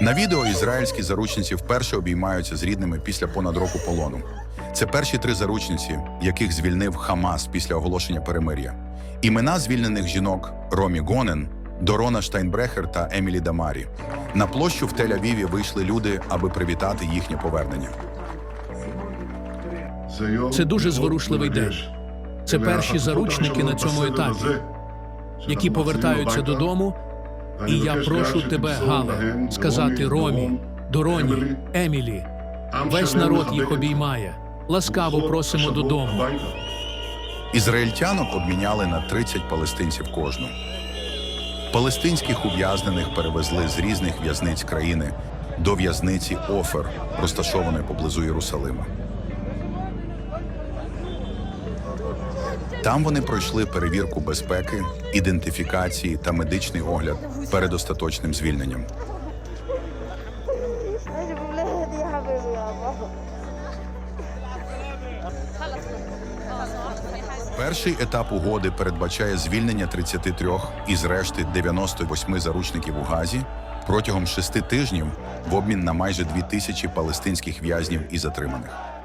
На відео ізраїльські заручниці вперше обіймаються з рідними після понад року полону. Це перші три заручниці, яких звільнив Хамас після оголошення перемир'я. Імена звільнених жінок Ромі Гонен, Дорона Штайнбрехер та Емілі Дамарі. На площу в Тель-Авіві вийшли люди, аби привітати їхнє повернення. Це дуже зворушливий день. Це перші заручники на цьому етапі які повертаються додому. І я прошу тебе, Гале, сказати Ромі, Дороні, Емілі. Весь народ їх обіймає. Ласкаво просимо додому. Ізраїльтянок обміняли на 30 палестинців кожну. Палестинських ув'язнених перевезли з різних в'язниць країни до в'язниці Офер, розташованої поблизу Єрусалима. Там вони пройшли перевірку безпеки, ідентифікації та медичний огляд перед остаточним звільненням. Перший етап угоди передбачає звільнення 33 із решти 98 заручників у Газі протягом шести тижнів в обмін на майже дві тисячі палестинських в'язнів і затриманих.